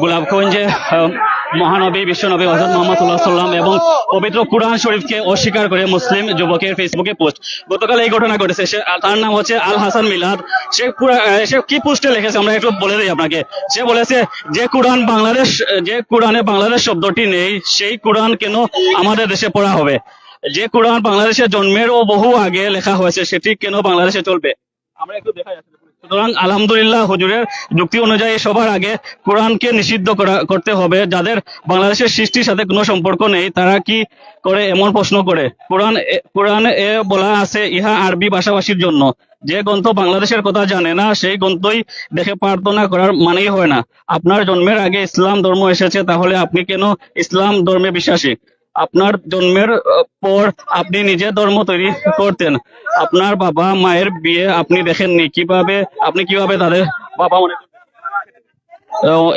গোলাপগঞ্জে মহানবী, বিশ্বনবী হজরত মোহাম্মদ সাল্লাম এবং পবিত্র কুরআন শরীফকে অস্বীকার করে মুসলিম যুবকের ফেসবুকে পোস্ট। গতকাল এই ঘটনা ঘটেছে। সে তার নাম হচ্ছে আল হাসান মিলাদ। সে সে কি পোস্টে লিখেছে আমরা একটু বলে দিই আপনাকে। সে বলেছে, যে কোরআন বাংলাদেশ, যে কোরআনে বাংলাদেশ শব্দটি নেই, সেই কোরআন কেন আমাদের দেশে পড়া হবে? যে কোরআন বাংলাদেশের জন্মেরও বহু আগে লেখা হয়েছে, সেটি কেন বাংলাদেশে চলবে? আমরা একটু দেখাই আসলে। সুতরাং আলহামদুলিল্লাহ হুজুরের যুক্তি অনুযায়ী সবার আগে কোরআনকে নিষিদ্ধ করা, করতে হবে। যাদের বাংলাদেশের সৃষ্টির সাথে কোনো সম্পর্ক নেই, তারা কি করে এমন প্রশ্ন করে? কোরআন কোরআনে এ বলা আছে, ইহা আরবি ভাষাভাষীর জন্য। যে গ্রন্থ বাংলাদেশের কথা জানে না, সেই গ্রন্থই দেখে প্রার্থনা করার মানেই হয় না। আপনার জন্মের আগে ইসলাম ধর্ম এসেছে, তাহলে আপনি কেন ইসলাম ধর্মে বিশ্বাসী? আপনার জন্মের পর আপনি নিজে ধর্ম তৈরি করতেন। আপনার বাবা মায়ের বিয়ে আপনি দেখেননি। কীভাবে, আপনি কীভাবে তাদের বাবা মনে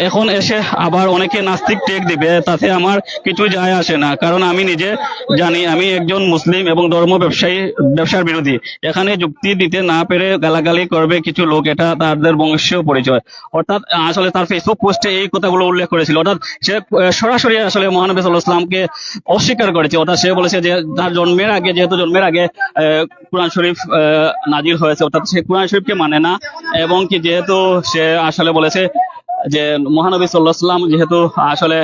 এখন এসে আবার অনেকে নাস্তিক টেক দিবে, তাতে আমার কিছু যায় আসে না। কারণ আমি নিজে জানি, আমি একজন মুসলিম এবং ধর্ম ব্যবসায়ী, ব্যবসার বিরোধী। এখানে যুক্তি দিতে না পেরে গালাগালি করবে কিছু লোক, এটা তাদের বংশীয় পরিচয়। অর্থাৎ, আসলে তার ফেসবুক পোস্টে এই কথাগুলো উল্লেখ করেছিল। অর্থাৎ সে সরাসরি আসলে মহানবী সাল্লাহ ইসলামকে অস্বীকার করেছে। অর্থাৎ সে বলেছে যে, তার জন্মের আগে, যেহেতু জন্মের আগে কোরআন শরীফ নাজির হয়েছে, অর্থাৎ সে কোরআন শরীফকে মানে না। এবং কি, যেহেতু সে আসলে বলেছে যে মহানবী সাল্লাহ সাল্লাম যেহেতু আসলে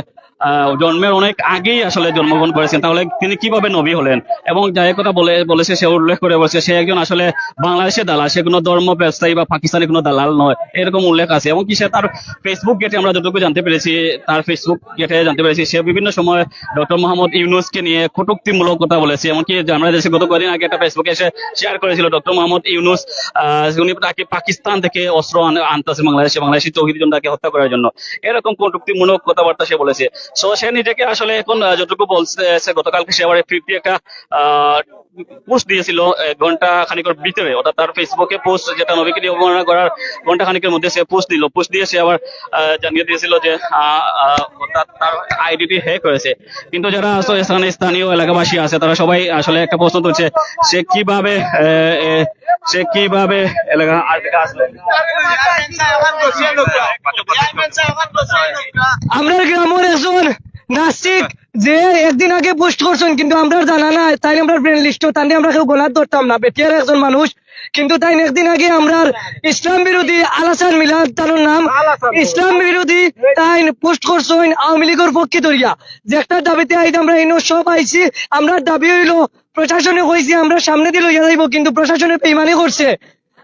জন্মের অনেক আগেই আসলে জন্মগ্রহণ করেছেন। তাহলে তিনি কীভাবে নবী হলেন? এবং যাই কথা বলে, বলেছে, সে উল্লেখ করে বলেছে, সে একজন আসলে বাংলাদেশের দালাল, সে কোনো ধর্ম ব্যবসায়ী বা পাকিস্তানি কোনো দালাল নয়, এরকম উল্লেখ আছে। এবং কি সে তার ফেসবুক গেটে আমরা যতটুকু জানতে পেরেছি, তার ফেসবুক গেটে জানতে পেরেছি, সে বিভিন্ন সময় ডক্টর মোহাম্মদ ইউনুসকে নিয়ে কটুক্তিমূলক কথা বলেছে। এমনকি যে আমরা দেশে গত কদিন আগে একটা ফেসবুকে এসে শেয়ার করেছিল, ডক্টর মোহাম্মদ ইউনুস উনি তাকে পাকিস্তান থেকে অস্ত্র আন- আনতেছে বাংলাদেশে, বাংলাদেশি তৌহিদ জনতাকে হত্যা করার জন্য। এরকম কটুক্তিমূলক কথাবার্তা সে বলেছে। সো সে নিজেকে আসলে এখন যতটুকু বলছে গতকালকে সে আবার ফিফটি একটা পোস্ট দিয়েছিল ঘণ্টা খানিকের ভিতরে। অর্থাৎ তার ফেসবুকে পোস্ট যেটা নবীকে নিয়ে অবমাননা করার ঘণ্টা খানিকের মধ্যে সে পোস্ট দিল। পোস্ট দিয়ে সে আবার জানিয়ে দিয়েছিল যে অর্থাৎ তার আইডিটি হ্যাক হয়েছে। কিন্তু যারা আসলে এখানে স্থানীয় এলাকাবাসী আছে, তারা সবাই আসলে একটা প্রশ্ন তুলছে, সে কীভাবে সে কীভাবে এলাকা আসলে আমরা গ্রামের একজন নাস্তিক যে একদিন আগে পোস্ট করছেন কিন্তু আমরা জানা না তাই আমরা ফ্রেন্ড লিস্ট তাই আমরা কেউ গোলাপ ধরতাম না। বেটিয়ার একজন মানুষ কিন্তু তাই একদিন আগে আমরা ইসলাম বিরোধী আলাসান মিলাদ তার নাম ইসলাম বিরোধী তাই পোস্ট করছেন আওয়ামী লীগের পক্ষে ধরিয়া। যে একটা দাবিতে আইতে আমরা ইনো সব আইছি আমরা দাবি হইল প্রশাসনে কইছি আমরা সামনে দিয়ে লইয়া যাইব কিন্তু প্রশাসনে বেইমানি করছে।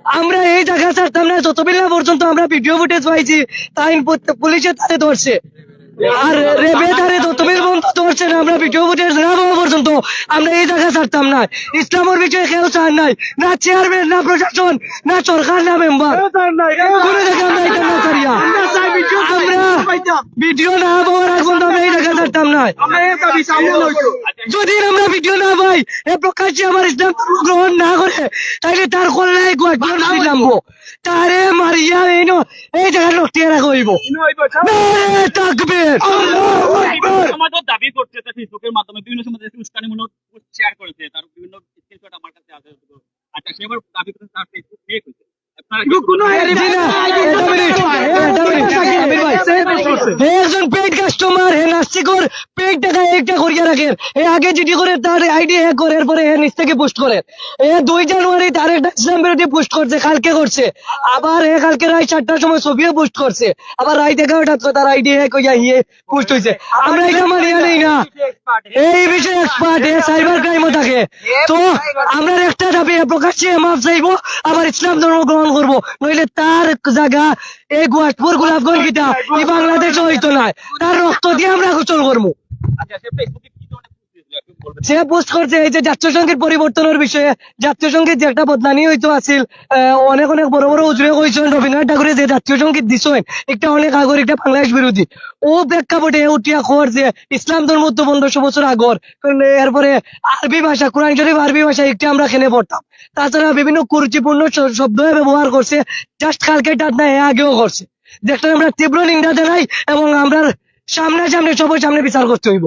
আমরা এই জায়গা ছাড়তাম না যতবেলা পর্যন্ত আমরা ভিডিও ফুটেজ পাইছি, তাই পুলিশের পুলিশে তাদের ধরছে। আর যতবেল পর্যন্ত না আমরা ভিডিও না পাওয়া পর্যন্ত আমরা এই জায়গা ছাড়তাম না। ইসলামের বিষয়ে কেউ চান নাই। না চেয়ারম্যান না প্রশাসন না সরকার না মেম্বার কোন জায়গা আমরা এটা না ছাড়িয়া আমরা ভিডিও না পাওয়ার আগ পর্যন্ত আমরা এই জায়গা ছাড়তাম না। যদি আমরা ভিডিও না পাই এ প্রকাশ্যে আমার ইসলাম গ্রহণ না করে তাহলে তার কল্যাণ তারে মারিয়া এই জায়গা লটিয়ে রাখা হইব। নারে দাবি করছে তার ফেসবুকের মাধ্যমে, বিভিন্ন সময় উস্কানিমূলক শেয়ার করেছে। তার বিভিন্ন আমার কাছে আছে। আচ্ছা সে আবার দাবি করছে তার ফেসবুক ফেক হয়েছে। একজন পেইড কাস্টমার হে নাস্তিকর পেইড টাকা একটা করিয়া রাখে। হে আগে জিডি করে তার আইডি হ্যাক করে এরপরে হে নিচ থেকে পোস্ট করে। এ দুই জানুয়ারি তার একটা ইসলাম বিরোধী পোস্ট করছে কালকে করছে। আবার হে কালকে রাত চারটার সময় ছবিও পোস্ট করছে। আবার রাত এগারোটা তার আইডি হ্যাক হইয়া ইয়ে পোস্ট হয়েছে আমরা এটা মানিয়া নেই না। এই বিষয়ে এক্সপার্ট এ সাইবার ক্রাইমও থাকে। তো আমরা একটা দাবি প্রকাশ্যে মাফ চাইব আবার ইসলাম ধর্ম গ্রহণ করব। নইলে তার জায়গা এই গুয়াহাটপুর গোলাপগঞ্জ গীতা এই বাংলাদেশ হইতো না। তার রক্ত দিয়ে আমরা গোচল করব। আচ্ছা সে পোস্ট করছে এই যে জাতীয় সংগীত পরিবর্তনের বিষয়ে। জাতীয় সংগীত যে একটা বদনানি হইতো অনেক অনেক বড় বড় উজরে কইছেন রবীন্দ্রনাথ ঠাকুরের যে জাতীয় একটা অনেক আগর, একটা বাংলাদেশ বিরোধী। ও প্রেক্ষাপটে উঠিয়া খবর যে ইসলাম ধর্ম তো পনেরোশো বছর আগর এরপরে আরবি ভাষা, কোরআন শরীফ আরবি ভাষা একটি আমরা খেলে পড়তাম। তাছাড়া বিভিন্ন কুরুচিপূর্ণ শব্দ ব্যবহার করছে জাস্ট কালকে টাট না এ আগেও করছে। যেটা আমরা তীব্র নিন্দা জানাই এবং আমরা সামনে সামনে সবার সামনে বিচার করতে হইব।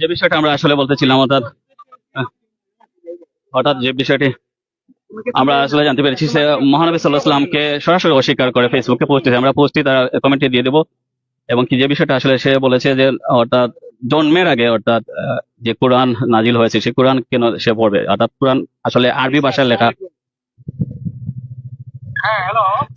যে বিষয়টা আমরা আসলে বলতেছিলাম, অর্থাৎ হঠাৎ যে বিষয়টি আমরা আসলে জানতে পেরেছি সে মহানবী সাল্লাহ সাল্লামকে সরাসরি অস্বীকার করে ফেসবুকে পোস্ট আমরা পোস্টটি তার কমেন্টে দিয়ে দেবো। এবং কি যে বিষয়টা আসলে সে বলেছে যে, অর্থাৎ, জন্মের আগে, অর্থাৎ যে কোরআন নাজিল হয়েছে, সে কোরআন কেন সে পড়বে? অর্থাৎ কোরআন আসলে আরবি ভাষায় লেখা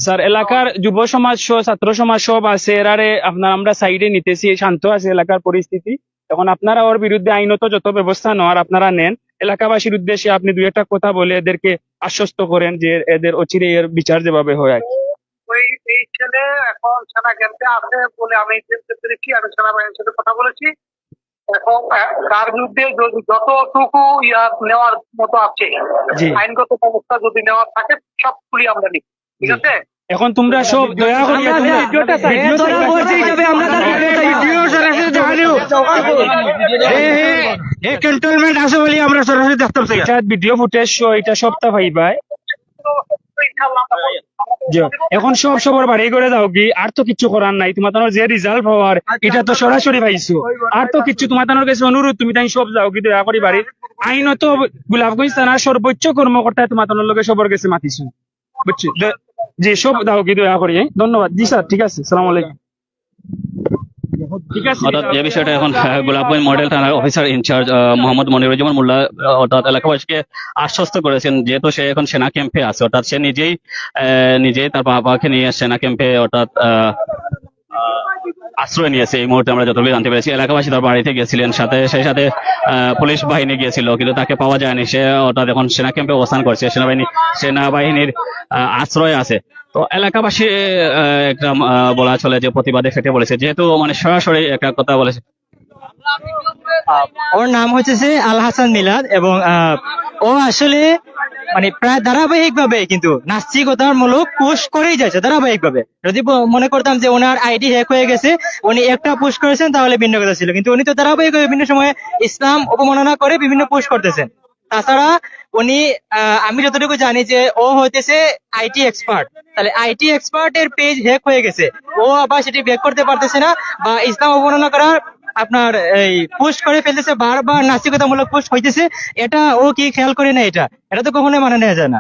স্যার এলাকার যুব সমাজ সহ ছাত্র সমাজ সব আছে এরারে আপনার আমরা সাইডে নিতেছি শান্ত আছে এলাকার পরিস্থিতি। এখন আপনারা ওর বিরুদ্ধে আইনত যত ব্যবস্থা নেওয়ার আপনারা নেন। এলাকাবাসীর উদ্দেশ্যে আপনি দুই একটা কথা বলে এদেরকে আশ্বস্ত করেন যে এদের অচিরে এর বিচার যেভাবে হয়। আর কি। ওই এই ছেলে এখন সেনা ক্যাম্পে আছে বলে আমি জানতে পেরেছি আমি সেনাবাহিনীর সাথে কথা বলেছি। এখন তার বিরুদ্ধে যদি যতটুকু ইয়ার নেওয়ার মতো আছে। আইনগত ব্যবস্থা যদি নেওয়ার থাকে সবগুলি আমরা নিই ঠিক আছে? এখন তোমরা সব দয়া করে তোমরা ভিডিওটা এ ধরা পড়ছে হিসাবে আমরা তার ভিডিও সরাসরি দেখালেও এই ক্যান্টনমেন্ট আছে বলে আমরা সরাসরি দেখতাম এটা ভিডিও ফুটেজ সহ এটা সপ্তাহ পাইবাই ইনশাআল্লাহ আমরা- যে এখন সব সবার বাড়ি করে দাও কি আর তো কিছু করার নাই। তোমার তোমার যে রিজাল্ট হওয়ার এটা তো সরাসরি পাইছো আর তো কিছু তোমার তোমার কাছে অনুরোধ তুমি তাই সব যাও কি দয়া করি বাড়ি। আইনত গোলাপগঞ্জ থানার সর্বোচ্চ কর্মকর্তা তোমার তোমার লগে সবার কাছে মাতিছো। বুঝছি? জি সব দাও কি দয়া করি হ্যাঁ? ধন্যবাদ জি স্যার ঠিক আছে সালাম আলাইকুম ঠিক অর্থাৎ যে বিষয়টা এখন গোলাপগঞ্জ মডেল থানার officer in charge Mohammad Moniruzzaman Molla আহ, অর্থাৎ এলাকাবাসীকে আশ্বস্ত করেছেন যেহেতু সে এখন সেনা ক্যাম্পে আছে অর্থাৎ সে নিজেই আহ, নিজেই তার বাবাকে নিয়ে সেনা ক্যাম্পে অর্থাৎ আশ্রয় নিয়েছে। এই মুহূর্তে আমরা যতটুকু জানতে পেরেছি, এলাকাবাসী তার বাড়িতে গিয়েছিলেন। সাথে, সেই সাথে পুলিশ বাহিনী গিয়েছিল, কিন্তু তাকে পাওয়া যায়নি। সে অর্থাৎ এখন সেনা ক্যাম্পে অবস্থান করছে। সেনাবাহিনী, সেনাবাহিনীর আশ্রয় আছে। তো এলাকাবাসী একটা বলা চলে যে প্রতিবাদে ফেটে বলেছে। যেহেতু মানে সরাসরি একটা কথা বলেছে। ওর নাম হচ্ছে আল হাসান মিলাদ এবং ও আসলে মানে প্রায় ধারাবাহিক ভাবে কিন্তু নাস্তিকতার মূলক পোস্ট করেই যাচ্ছে ধারাবাহিক ভাবে যদি মনে করতাম যে ওনার আইডি হ্যাক হয়ে গেছে, উনি একটা পোস্ট করেছেন, তাহলে ভিন্ন কথা ছিল। কিন্তু উনি তো ধারাবাহিক বিভিন্ন সময়ে ইসলাম অবমাননা করে বিভিন্ন পোস্ট করতেছেন। তাছাড়া উনি আমি যতটুকু জানি যে ও হইতেছে আইটি এক্সপার্ট তাহলে আইটি এক্সপার্ট এর পেজ হ্যাক হয়ে গেছে। ও আবার সেটি ব্যাক করতে পারতেছে না বা ইসলাম অবমাননা করার আপনার এই পোস্ট করে ফেলতেছে, বারবার নাস্তিকতামূলক পোস্ট হইতেছে, এটা ও কি খেয়াল করে না এটা? এটা তো কখনোই মানে নেওয়া যায় না।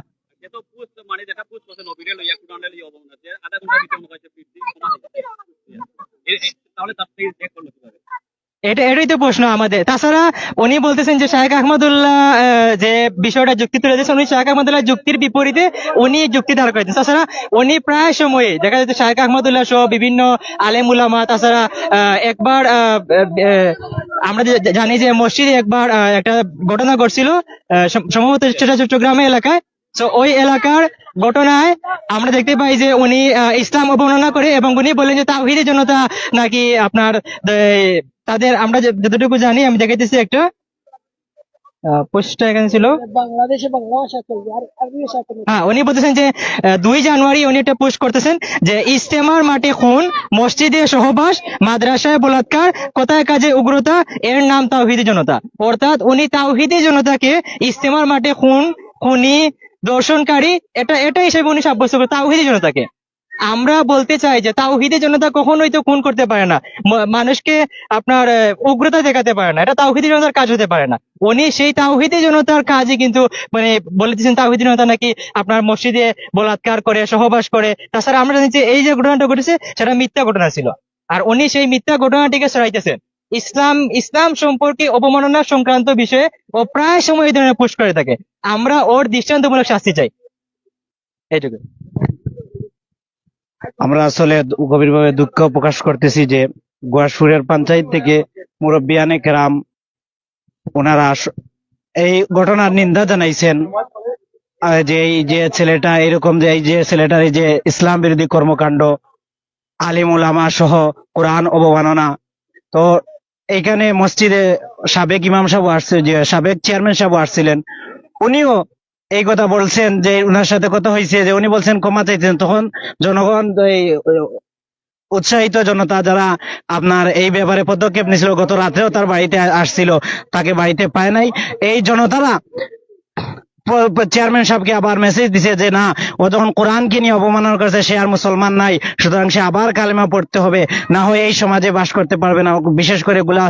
এটা, এটাই তো প্রশ্ন আমাদের। তাছাড়া উনি বলতেছেন যে শাহেখ আহমদুল্লাহ যে বিষয়টা যুক্তি তুলে দিয়েছেন, উনি শাহেখ আহমদুল্লাহ যুক্তির বিপরীতে উনি যুক্তি ধার করেছেন। তাছাড়া উনি প্রায় সময়ে দেখা যাচ্ছে শাহেখ আহমদুল্লাহ সহ বিভিন্ন আলেম উলামা, তাছাড়া একবার আমরা জানি যে মসজিদে একবার একটা ঘটনা ঘটছিল সম্ভবত সেটা চট্টগ্রামে এলাকায়। তো ওই এলাকার ঘটনায় আমরা দেখতে পাই যে উনি ইসলাম অবমাননা করে এবং উনি বলেন যে তাওহিদি জনতা নাকি আপনার তাদের আমরা যতটুকু জানি আমি দেখাইতেছি একটা। পোস্টটা এখানে ছিল। বাংলাদেশে বাংলা ভাষা চলবে আর আরবি ভাষা হ্যাঁ উনি বলতেছেন যে দুই জানুয়ারি উনি একটা পোস্ট করতেছেন যে ইস্তেমার মাঠে খুন মসজিদে সহবাস মাদ্রাসায় বলাৎকার কথায় কাজে উগ্রতা এর নাম তাওহিদি জনতা। অর্থাৎ উনি তাওহিদি জনতাকে ইস্তেমার মাঠে খুন খুনি দর্শনকারী এটা এটা হিসেবে উনি সাব্যস্ত করে তাওহিদি জনতাকে। আমরা বলতে চাই যে তাওহিদি জনতা কখনোই তো খুন করতে পারে না। মানুষকে আপনার উগ্রতা দেখাতে পারে না। এটা তাওহিদি জনতার কাজ হতে পারে না। উনি সেই তাওহিদি জনতার কাজে কিন্তু মানে বলেছেন তাওহিদি জনতা নাকি আপনার মসজিদে বলাৎকার করে, সহবাস করে। তাছাড়া আমরা জানি যে এই যে ঘটনাটা ঘটেছে, সেটা মিথ্যা ঘটনা ছিল। আর উনি সেই মিথ্যা ঘটনাটিকে সরাইতেছেন ইসলাম ইসলাম সম্পর্কে অবমাননা সংক্রান্ত বিষয়ে ও প্রায় সময় এই ধরনের পোস্ট করে থাকে। আমরা ওর দৃষ্টান্তমূলক শাস্তি চাই। এইটুকু। আমরা আসলে গভীরভাবে দুঃখ প্রকাশ করতেছি যে গোয়াসপুরের পঞ্চায়েত থেকে মুরব্বিয়ানে কেরাম ওনারা এই ঘটনার নিন্দা জানাইছেন যে এই যে ছেলেটা এরকম যে, এই যে ছেলেটার এই যে ইসলাম বিরোধী কর্মকাণ্ড আলিম উলামা সহ কোরআন অবমাননা। তো এইখানে মসজিদে সাবেক ইমাম সাহেব আসছে, যে সাবেক চেয়ারম্যান সাহেব আসছিলেন, উনিও এই কথা বলছেন যে উনার সাথে কথা হয়েছে যে উনি বলছেন ক্ষমা চাইছেন তখন জনগণ উৎসাহিত জনতা যারা আপনার এই ব্যাপারে পদক্ষেপ নিছিল গত রাতেও তার বাড়িতে আসছিল, তাকে বাড়িতে পায় নাই। এই জনতারা চেয়ারম্যান সাহেবকে আবার মেসেজ দিছে যে, না, ও যখন কোরআনকে নিয়ে অবমাননা করেছে, সে আর মুসলমান নাই, সুতরাং সে আবার কালেমা পড়তে হবে। না হয় এই সমাজে বাস করতে পারবে না, বিশেষ করে গুলা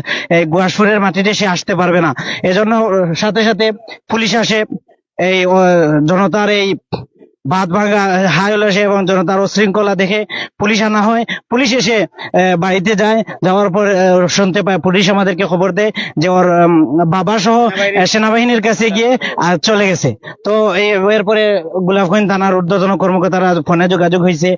গুয়াসপুরের মাটিতে সে আসতে পারবে না। এজন্য, সাথে সাথে পুলিশ আসে এই জনতার এই বাদ ভাঙা হাই উল্লাসে এবং জনতার উশৃঙ্খলা দেখে পুলিশ আনা হয়। পুলিশ এসে বাড়িতে যায়। যাওয়ার পর শুনতে পায় পুলিশ আমাদেরকে খবর দেয় যে ওর বাবা সহ সেনাবাহিনীর কাছে গিয়ে চলে গেছে। তো এই- এরপরে গোলাপগঞ্জ থানার ঊর্ধ্বতন কর্মকর্তারা ফোনে যোগাযোগ হয়েছে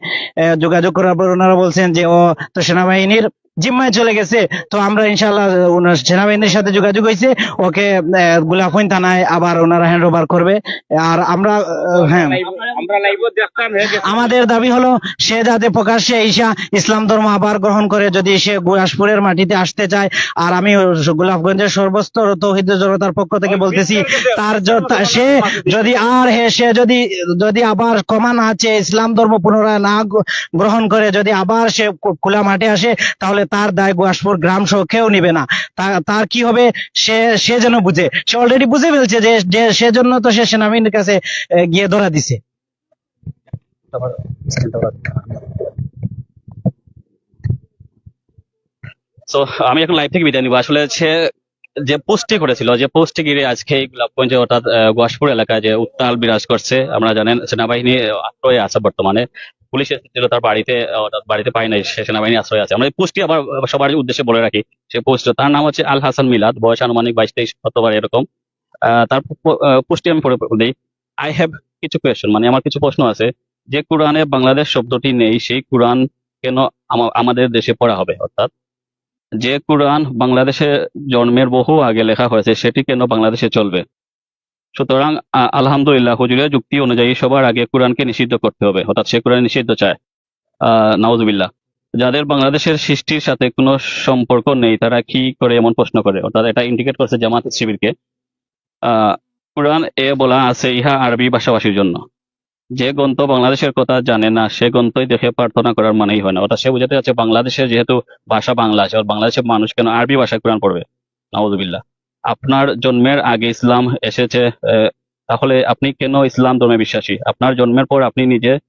যোগাযোগ করার পর ওনারা বলছেন যে ও তো সেনাবাহিনীর জিম্মায় চলে গেছে। তো আমরা ইনশাল্লাহ ওনার সেনাবাহিনীর সাথে যোগাযোগ হয়েছে। ওকে আহ, থানায় আবার ওনারা হ্যান্ড ওভার করবে। আর আমরা হ্যাঁ। আমাদের দাবি হলো সে যাতে প্রকাশ্যে ঈশা ইসলাম ধর্ম আবার গ্রহণ করে যদি সে গুরাসপুরের মাটিতে আসতে চায়। আর আমি গোলাপগঞ্জের সর্বস্তর তৌহিদ জনতার পক্ষ থেকে বলতেছি তার সে যদি আর হে সে যদি যদি আবার ক্ষমা আছে ইসলাম ধর্ম পুনরায় না গ্রহণ করে যদি আবার সে খোলা মাঠে আসে তাহলে তার দায় গোয়াসপুর গ্রাম সহ কেউ নিবে না। তার কি হবে? সে সে যেন বুঝে। সে অলরেডি বুঝে ফেলছে যে সেজন্য তো সে সেনাবাহিনীর কাছে গিয়ে ধরা দিছে। তো আমি এখন লাইভ থেকে বিদায় নিবো। আসলে সে যে পোস্টটি করেছিল, যে পোস্টে গিয়ে আজকে গোলাপগঞ্জে অর্থাৎ গোয়াসপুর এলাকায় যে উত্তাল বিরাজ করছে, আমরা জানেন সেনাবাহিনী আশ্রয়ে আছে বর্তমানে। পুলিশ এসেছিল তার বাড়িতে অর্থাৎ বাড়িতে পাই নাই, সে সেনাবাহিনী আশ্রয় আছে। আমরা এই পোস্টটি আবার সবার উদ্দেশ্যে বলে রাখি, সে পোস্ট, তার নাম হচ্ছে আল হাসান মিলাদ, বয়স আনুমানিক বাইশ তেইশ শতবার এরকম। তার পোস্টটি আমি পড়ে দিই। আই হ্যাভ কিছু কোয়েশ্চন মানে আমার কিছু প্রশ্ন আছে। যে কোরআনে বাংলাদেশ শব্দটি নেই, সেই কোরআন কেন আমা- আমাদের দেশে পড়া হবে, অর্থাৎ? যে কোরআন বাংলাদেশে জন্মের বহু আগে লেখা হয়েছে, সেটি কেন বাংলাদেশে চলবে? সুতরাং আলহামদুলিল্লাহ হুজুরের যুক্তি অনুযায়ী সবার আগে কোরআনকে নিষিদ্ধ করতে হবে, অর্থাৎ সে কোরআন নিষিদ্ধ চায়। আহ নাউজুবিল্লাহ। যাদের বাংলাদেশের সৃষ্টির সাথে কোনো সম্পর্ক নেই, তারা কি করে এমন প্রশ্ন করে? অর্থাৎ এটা ইন্ডিকেট করছে জামাত শিবিরকে। আহ কোরআন এ বলা আছে, ইহা আরবি ভাষাভাষীর জন্য। যে গ্রন্থ বাংলাদেশের কথা জানে না সে গ্রন্থই দেখে প্রার্থনা করার মানেই হয় না। অর্থাৎ সে বুঝাতে যাচ্ছে বাংলাদেশের যেহেতু ভাষা বাংলা আছে আর বাংলাদেশের মানুষ কেন আরবি ভাষায় কোরআন পড়বে? নাউজুবিল্লাহ। আপনার জন্মের আগে ইসলাম এসেছে তাহলে আপনি কেন ইসলাম ধর্মে বিশ্বাসী? আপনার জন্মের পর আপনি নিজে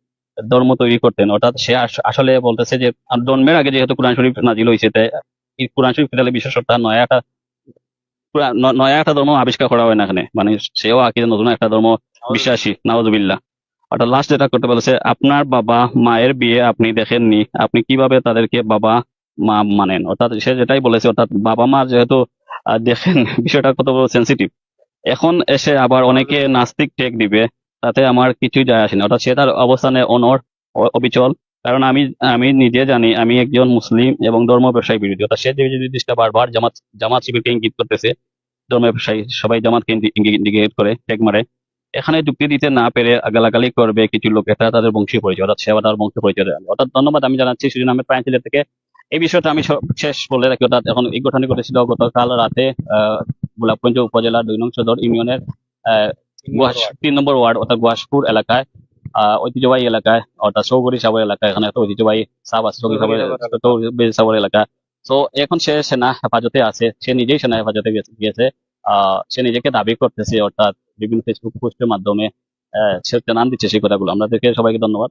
ধর্ম তৈরি করতেন। অর্থাৎ সে আস- আসলে বলতেছে যে জন্মের আগে যেহেতু কোরআন শরীফ নাজিল হয়েছে তাই কোরআন শরীফ তাহলে বিশেষতা নয়া একটা নয়া একটা ধর্ম আবিষ্কার করা হয় না এখানে। মানে সেও আকিদে নতুন একটা ধর্ম বিশ্বাসী। নাউজুবিল্লাহ। অর্থাৎ লাস্ট যেটা করতে বলেছে, আপনার বাবা মায়ের বিয়ে আপনি দেখেননি। আপনি কীভাবে তাদেরকে বাবা মা মানেন? অর্থাৎ সে যেটাই বলেছে, অর্থাৎ বাবা মা যেহেতু দেখেন, বিষয়টা কত বড় সেন্সিটিভ এখন এসে আবার অনেকে নাস্তিক টেক দিবে, তাতে আমার কিছুই যায় আসে না। অর্থাৎ সে তার অবস্থানে অনর অবিচল। কারণ আমি আমি নিজে জানি, আমি একজন মুসলিম এবং ধর্ম ব্যবসায়ী বিরোধী। অর্থাৎ সে জিনিসটা বারবার জামাত জামাত শিবিরকে ইঙ্গিত করতেছে, ধর্ম ব্যবসায়ী, সবাই জামাতকে ইন্ডিকেট করে টেক মারে। এখানে যুক্তি দিতে না পেরে গালাগালি করবে কিছু লোক এটা তাদের বংশীয় পরিচয়, অর্থাৎ সেবা তার বংশীয় পরিচয়। অর্থাৎ ধন্যবাদ, আমি জানাচ্ছি সুজন আহমেদ প্রাঞ্চিলের থেকে। এই বিষয়টা আমি শেষ বলে রাখি, অর্থাৎ এখন এই ঘটনা ঘটেছিল গতকাল রাতে গোলাপগঞ্জ উপজেলার দুই নং সদর ইউনিয়নের তিন নম্বর ওয়ার্ড, অর্থাৎ গুয়াসপুর এলাকায়, আহ, ঐতিহ্যবাহী এলাকায়, অর্থাৎ চৌগরি সাবর এলাকায়, এখানে একটা ঐতিহ্যবাহী সাব আছে সাবর এলাকা। তো এখন সে সেনা হেফাজতে আছে, সে নিজেই সেনা হেফাজতে গিয়েছে। সে নিজেকে দাবি করতেছে, অর্থাৎ বিভিন্ন ফেসবুক পোস্টের মাধ্যমে সে নাম দিচ্ছে সেই কথাগুলো আমাদেরকে সবাইকে ধন্যবাদ।